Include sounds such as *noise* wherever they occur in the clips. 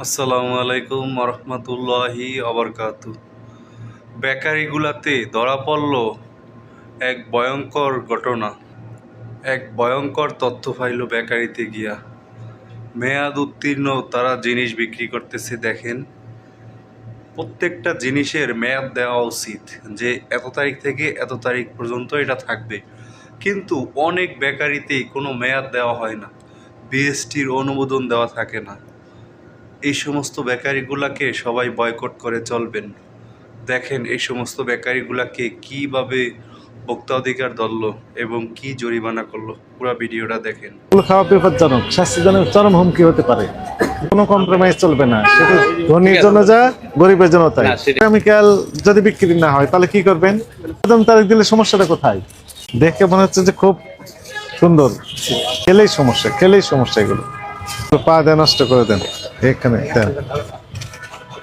আসসালামু আলাইকুম রহমতুল্লাহি অবরকাত বেকারিগুলাতে ধরা পড়ল এক ভয়ঙ্কর ঘটনা। এক ভয়ঙ্কর তথ্য পাইল বেকারিতে গিয়া। মেয়াদ উত্তীর্ণ, তারা জিনিস বিক্রি করতেছে, দেখেন। প্রত্যেকটা জিনিসের মেয়াদ দেওয়া উচিত যে এত তারিখ থেকে এত তারিখ পর্যন্ত এটা থাকবে। কিন্তু অনেক বেকারিতেই কোনো মেয়াদ দেওয়া হয় না। বিএসটির অনুমোদন দেওয়া থাকে না। এই সমস্ত বেকারিগুলাকে সবাই বয়কট করে চলবেন। দেখেন এই সমস্ত বেকারিগুলাকে কীভাবে ভোক্তা অধিকার ধরল এবং কি জরিমানা করল পুরো ভিডিওটা দেখেন। খাওয়া বিপজ্জনক স্বাস্থ্যজনক চরম হুমকি হতে পারে। কোনো কম্প্রোমাইজ চলবে না সেটা ধনীর জন্য যা গরিবের জন্য তাই। কেমিক্যাল যদি বিক্রি না হয় তাহলে কি করবেন? প্রথম তারিখ দিলে সমস্যাটা কোথায়? দেখে মনে হচ্ছে যে খুব সুন্দর। খেলেই সমস্যা খেলেই সমস্যা এগুলো। পা দেন নষ্ট করে দেন। এখানে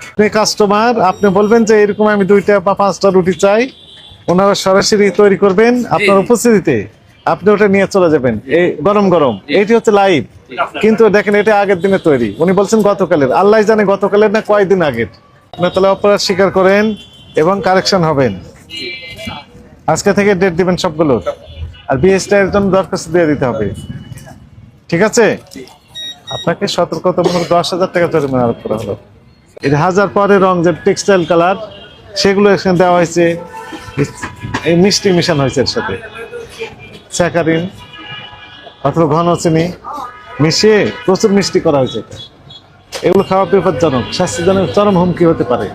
আপনি কাস্টমার আপনি বলবেন যে এরকম আমি দুইটা বা পাঁচটা রুটি চাই ওনারা সরাসরি তৈরি করবেন আপনার উপস্থিতিতে। আপনি ওটা নিয়ে চলে যাবেন এই গরম গরম। এটি হচ্ছে লাইভ কিন্তু দেখেন এটা আগের দিনে তৈরি। উনি বলছেন গতকালের। আল্লাহ জানে গতকালের না কয়েকদিন আগের। আপনি তাহলে অপরাধ স্বীকার করেন এবং কারেকশন হবেন। আজকে থেকে ডেট দিবেন সবগুলো আর বিএসটা এর জন্য দরখাস্ত দিয়ে দিতে হবে। ঠিক আছে? আপনাকে সতর্কতামূলক দশ হাজার টাকা জরিমানা আরোপ করা হলো। যে হাজার পরে রং যে টেক্সটাইল কালার সেগুলো এখানে দেওয়া হয়েছে। এই মিষ্টি মিশানো হয়েছে এর সাথে। স্যাকারিন অথবা ঘন চিনি মিশিয়ে প্রচুর মিষ্টি করা হয়েছে। এগুলো খাওয়া বিপজ্জনক, স্বাস্থ্যজনক, চরম হুমকি হতে পারে।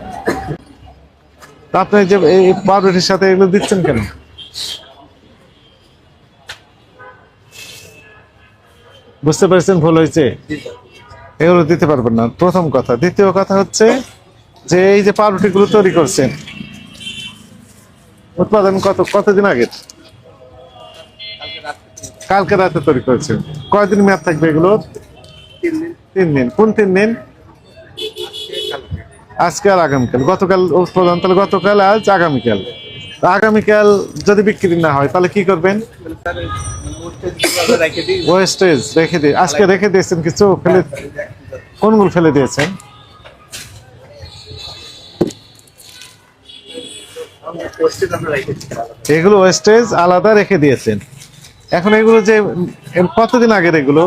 আপনি যে এই পাউরুটির সাথে এগুলো দিচ্ছেন কেন? বুঝতে পেরেছেন ভুল হয়েছে? এগুলো দিতে পারবেন না। প্রথম কথা। দ্বিতীয় কথা হচ্ছে যে এই যে পাউরুটিগুলো তৈরি করছেন, উৎপাদন কত, কতদিন আগে কালকে রাতে তৈরি করেছেন। কয়দিন মেয়াদ থাকবে এগুলো তিন দিন। কোন তিন দিন? আজকে আর আগামীকাল। গতকাল উৎপাদন, তাহলে গতকাল আজ আগামীকাল। আগামীকাল যদি বিক্রি না হয়, তাহলে কি করবেন? ওয়েস্টেজ রেখে দিয়ে, আজকে রেখে দিয়েছেন কিছু, ফেলে কোনগুলো ফেলে দিয়েছেন? এগুলো ওয়েস্টেজ আলাদা রেখে দিয়েছেন। এখন এগুলো যে কতদিন আগের এগুলো?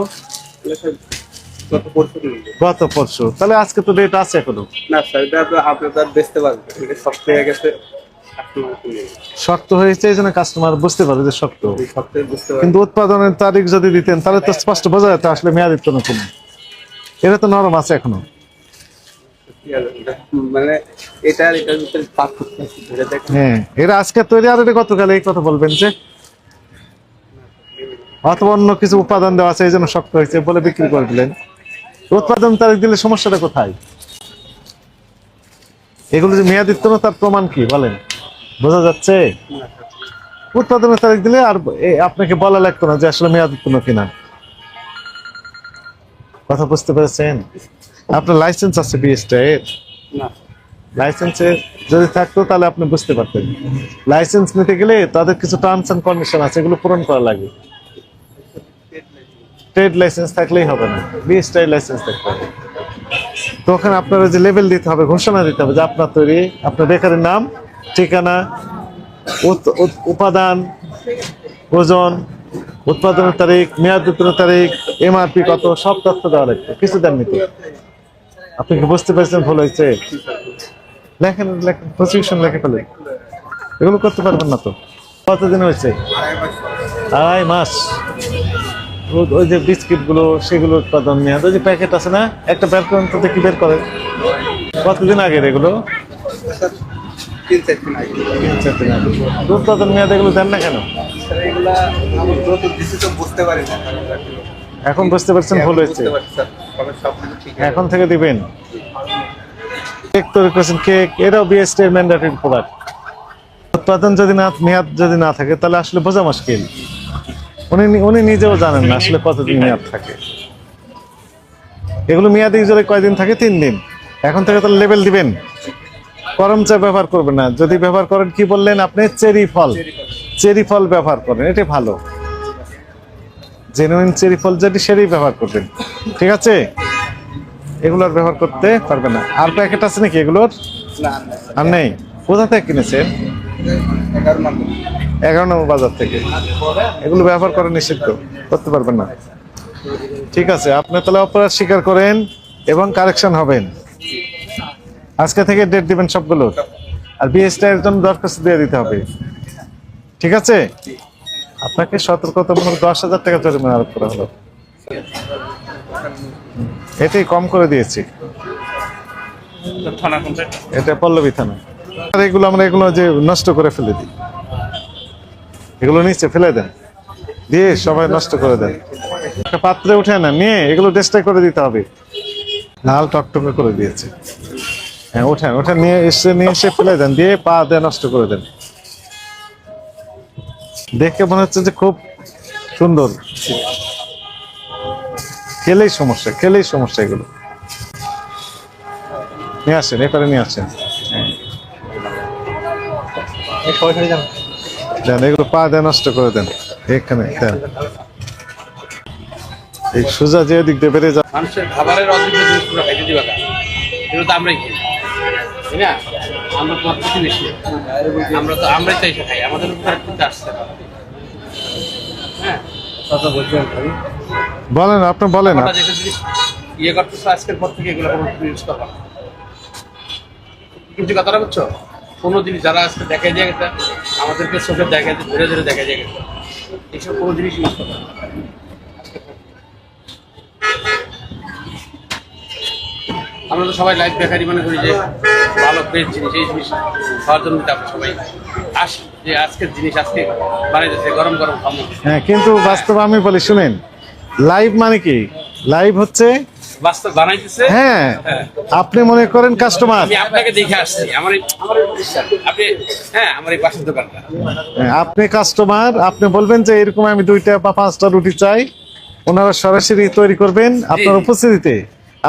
গত পরশু। তাহলে আজকে তো ডেট আছে এখনও। না স্যার এটা তো আপনি তো আর বেচতে পারবেন শক্ত গেছে। শক্ত হয়েছে এই জন্য কাস্টমার বুঝতে পারে যে শক্ত। কিন্তু উৎপাদনের তারিখ যদি দিতেন তাহলে তো স্পষ্ট বোঝা যেত আসলে মেয়াদিত্ব নতুন এটা তো নরম আছে এখনও। মানে এটা হ্যাঁ এরা আজকে তৈরি আর এটা গতকাল এই কথা বলবেন যে অথবা অন্য কিছু উপাদান দেওয়া আছে এই জন্য শক্ত হয়েছে বলে বিক্রি করে দিলেন। উৎপাদন তারিখ দিলে সমস্যাটা কোথায়? এগুলো যে মেয়াদিত্ব তার প্রমাণ কি বলেন। বোঝা যাচ্ছে? উৎপাদনের তারিখ দিলে আর আপনাকে বলা লাগতো না যে আসলে মেয়াদিত্ব না কিনা। কথা বুঝতে পেরেছেন? আপনার লাইসেন্স আছে বিএসটা এর? না। লাইসেন্সে যদি থাকতো তাহলে আপনি বুঝতে পারতেন। লাইসেন্স নিতে গেলে তাদের কিছু টার্মস এন্ড কন্ডিশন আছে এগুলো পূরণ করা লাগে। ট্রেড লাইসেন্স থাকলেই হবে না। বিএসটাই লাইসেন্স থাকতে হবে। তো ওখানে আপনার যে লেভেল দিতে হবে ঘোষণা দিতে হবে যে আপনার তৈরি আপনার বেকারের নাম ঠিকানা উপাদান, ওজন, উৎপাদনের তারিখ, মেয়াদ উত্তরের তারিখ এমআরপি কত, সব তথ্য দেওয়া লাগবে। কিছু দেননি তো? আপনি কি বুঝতে পেরেছেন ভুল হয়েছে? লেখেন লেখেন প্রসিকিউশন লেখে ফেলে এগুলো করতে পারবেন না তো? কতদিন হয়েছে? আড়াই মাস। ওই যে বিস্কিটগুলো সেগুলো উৎপাদন মেয়াদ, ওই যে প্যাকেট আছে না? একটা বের করেন তো দেখি বের করেন কতদিন আগের এগুলো? তিন চার দিন আগে। তিন চার দিন আগে। উৎপাদন মেয়াদ এগুলো দেন না কেন? স্যার এগুলা আমার নতুন দিছি তো বুঝতে পারি না। এখন বুঝতে পারছেন ভুল হয়েছে? এখন থেকে দিবেন? কেক তৈরি করেছেন কেক এটাও বিএসটি এর ম্যান্ডেটরি প্রোডাক্ট উৎপাদন যদি না মেয়াদ যদি না থাকে তাহলে আসলে বোঝা মুশকিল। উনি উনি নিজেও জানেন না আসলে কতদিন মেয়াদ থাকে। এগুলো মেয়াদি যদি কয়দিন থাকে? তিন দিন। এখন থেকে তাহলে লেভেল দিবেন? করম চা ব্যবহার করবেন না। যদি ব্যবহার করেন কি বললেন আপনি? চেরি ফল। চেরি ফল। ব্যবহার করেন এটা ভালো। জেনুইন চেরি ফল যেটি সেটাই ব্যবহার করবেন ঠিক আছে? এগুলোর ব্যবহার করতে পারবে না। আর প্যাকেট আছে নাকি এগুলোর? আর নেই। কোথা থেকে কিনেছেন? এগারো নম্বর। এগারো নম্বর বাজার থেকে। এগুলো ব্যবহার করা নিষিদ্ধ করতে পারবেন না। ঠিক আছে আপনি তাহলে অপরাধ স্বীকার করেন এবং কারেকশন হবেন। আজকে থেকে ডেট দিবেন সবগুলো আর বিএসটা এর জন্য দরখাস্ত দিয়ে দিতে হবে। ঠিক আছে? আপনাকে সতর্কতামূলক দশ হাজার টাকা জরিমানা আরোপ করা হলো। এটাই কম করে দিয়েছি। এটা পল্লবী থানা। আর এগুলো আমরা এগুলো যে নষ্ট করে ফেলে দিই। এগুলো নিচে ফেলে দেন। দিয়ে সবাই নষ্ট করে দেন। একটা পাত্রে উঠে না নিয়ে এগুলো ডিস্ট্রাই করে দিতে হবে। লাল টকটকে করে দিয়েছে। হ্যাঁ ওঠেন ওঠা নিয়ে এসে নিয়ে এসে ফেলে দেন দিয়ে পা দিয়ে নষ্ট করে দেন। দেখে মনে হচ্ছে যে খুব সুন্দর। খেলেই সমস্যা খেলেই সমস্যা এগুলো। নিয়ে আসেন এপারে নিয়ে আসেন। দেন এগুলো পা দেন নষ্ট করে দেন এখানে দেন। এই সোজা যে দিক দিয়ে বেড়ে যা মানুষের খাবারের জিনিস পুরো খাইতে দিবা না তো আমরাই না? আমরা প্রতিবেশী। আমরা তো আমরাই তো এসে খাই আমাদের উপর কিন্তু আসছে না। হ্যাঁ? বলেন আপনি বলেন ইয়ে করতেছো আজকের পর থেকে এগুলো কোনো ইউজ করবা কিন্তু কথাটা বুঝছ? কোনো জিনিস যারা আজকে দেখা যায় গেছে আমাদেরকে চোখে দেখা ধরে ধরে দেখা যায় গেছে। এইসব কোনো জিনিস ইউজ করবা আমরা তো সবাই লাইফ বেকারি মনে করি যে ভালো ফ্রেশ জিনিস এই জিনিস খাওয়ার জন্য সবাই। আসি যে আজকের জিনিস আজকে বানাইতেছে গরম গরম খামো হ্যাঁ কিন্তু বাস্তবে আমি বলি শুনেন লাইভ মানে কি? লাইভ হচ্ছে বাস্তব বানাইতেছে হ্যাঁ আপনি মনে করেন কাস্টমার আমি আপনাকে দেখে আসছি আমার আমার আপনি হ্যাঁ আমার এই পাশের দোকানটা। আপনি কাস্টমার আপনি বলবেন যে এরকম আমি দুইটা বা পাঁচটা রুটি চাই ওনারা সরাসরি তৈরি করবেন আপনার উপস্থিতিতে।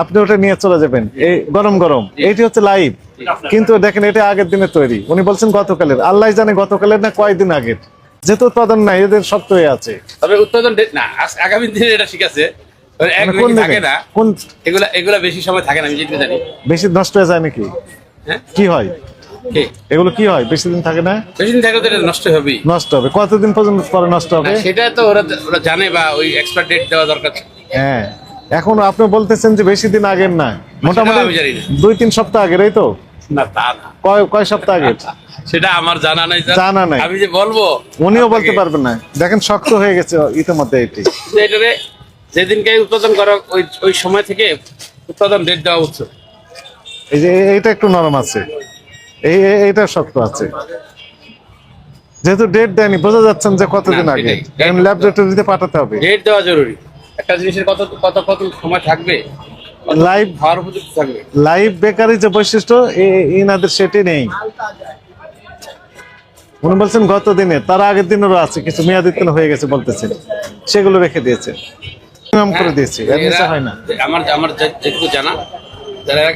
আপনি ওটা নিয়ে চলে যাবেন। এই গরম গরম। এইটি হচ্ছে লাইভ। কিন্তু দেখেন এটা আগের দিনের তৈরি। উনি বলছেন গতকালের। আল্লাহ জানে গতকালের না কয়েকদিন আগের। যেহেতু উৎপাদন নাই এদের শক্ত হয়ে আছে। তবে উৎপাদন না আগামী দিনে এটা ঠিক আছে। ওই এক মানে কোন বেশি থাকে দিনে? না। কোন এগুলা এগুলা বেশি সময় থাকে না আমি জানি। বেশি নষ্ট হয়ে যায় নাকি? হ্যাঁ? কি হয়? এগুলো কি হয়? বেশি দিন থাকে না? বেশি দিন থাকলে তো নষ্ট হবেই। নষ্ট হবে। কতদিন পর্যন্ত পরে নষ্ট হবে? সেটা তো ওরা ওরা জানে বা ওই এক্সপায়ার ডেট দেওয়া দরকার। হ্যাঁ। এখন আপনি বলতেছেন যে বেশি দিন আগের না। মোটামুটি। দুই তিন সপ্তাহ আগের এই তো? না তা না। কয় কয় সপ্তাহ আগের *laughs* সেটা আমার জানা নাই জানা নাই। আমি যে বলব উনিও বলতে পারবেন না। দেখেন শক্ত হয়ে গেছে ইতিমধ্যে এটি। এটারে যেদিনকে উৎপাদন করা ওই ওই সময় থেকে উৎপাদন ডেট দেওয়া উচিত এই যে এইটা একটু নরম আছে। এই এইটা শক্ত আছে। যেহেতু ডেট দেয়নি বোঝা যাচ্ছেন যে কতদিন আগে। ল্যাবরেটরিতে পাঠাতে হবে। ডেট দেওয়া জরুরি। একটা জিনিসের কত কত কত সময় থাকবে? লাইভ খাওয়ার উপযুক্ত থাকবে? লাইভ বেকারি যে বৈশিষ্ট্য এনাদের সেটি নেই। উনি বলছেন গত দিনে তার আগের দিনেরও আছে কিছু মেয়াদিত্ব হয়ে গেছে বলতেছেন সেগুলো রেখে দিয়েছে। নিয়ম করে দিয়েছি এরা- হয় না। আমার আমার যেটুকু জানা যারা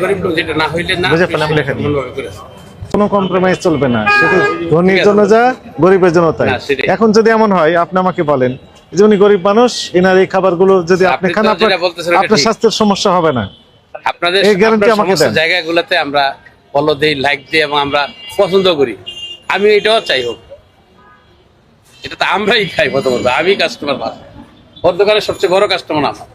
গরিব লোক যেটা না হইলে না বুঝে পেলাম, লেখা। কোনো কম্প্রোমাইজ চলবে না। সেটা ধনীর জন্য যা গরিবের জন্য তাই। এখন যদি এমন হয় আপনি আমাকে বলেন যে উনি গরিব মানুষ এনার এই খাবারগুলো যদি আপনি খান আপনার। স্বাস্থ্যের সমস্যা হবে না। আপনাদের এই guarantee আমাকে দেন। জায়গাগুলোতে আমরা ফলো দেই লাইক দিই এবং আমরা পছন্দ করি। আমি এটাও চাই হোক। এটা তো আমরাই খাই প্রথমত আমি কাস্টমার ওর দোকানের সবচেয়ে বড় কাস্টমার আমার।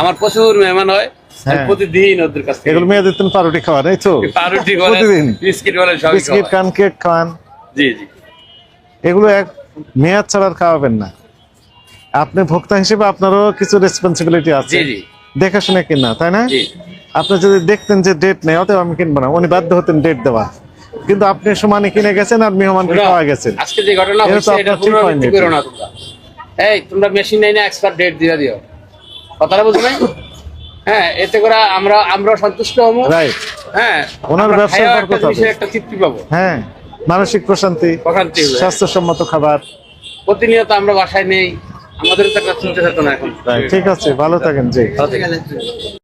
আমার প্রচুর মেহমান হয় হ্যাঁ। প্রতিদিন ওদের কাছ এগুলো মেয়াদিত্ব পাউরুটি এই তো? পাউরুটি প্রতিদিন। বিস্কিট বলেন সবই বিস্কিট খান কেক খান জি জি। এগুলো এক মেয়াদ ছাড়া আর খাওয়াবেন না। আপনি ভোক্তা হিসেবে আপনারও কিছু রেসপন্সিবিলিটি আছে। দেখে শুনে কিনা তাই না? আপনি যদি দেখতেন যে ডেট নেই অতএব আমি কিনবো না। উনি বাধ্য হতেন ডেট দেওয়া। কিন্তু আপনি সমানে কিনে গেছেন আর মেহমানকে খাওয়া গেছেন। আজকে যে ঘটনা এটা এটা আপনার ঠিক পুনরাবৃত্তি হয়নি। করো না তোমরা। এই তোমরা মেশিন নাই না এক্সপায়ার ডেট দিয়ে দিও। কথাটা বুঝো নাই হ্যাঁ এতে করে আমরা আমরা সন্তুষ্ট হব। রাইট হ্যাঁ ওনার ব্যবসার খাইয়াও একটা জিনিসের হবে। একটা তৃপ্তি পাবো। হ্যাঁ মানসিক প্রশান্তি প্রশান্তি স্বাস্থ্যসম্মত খাবার। প্রতিনিয়ত আমরা বাসায় নেই। আমাদের তো একটা থাকতো না এখন ঠিক আছে ভালো থাকেন জি থেকো।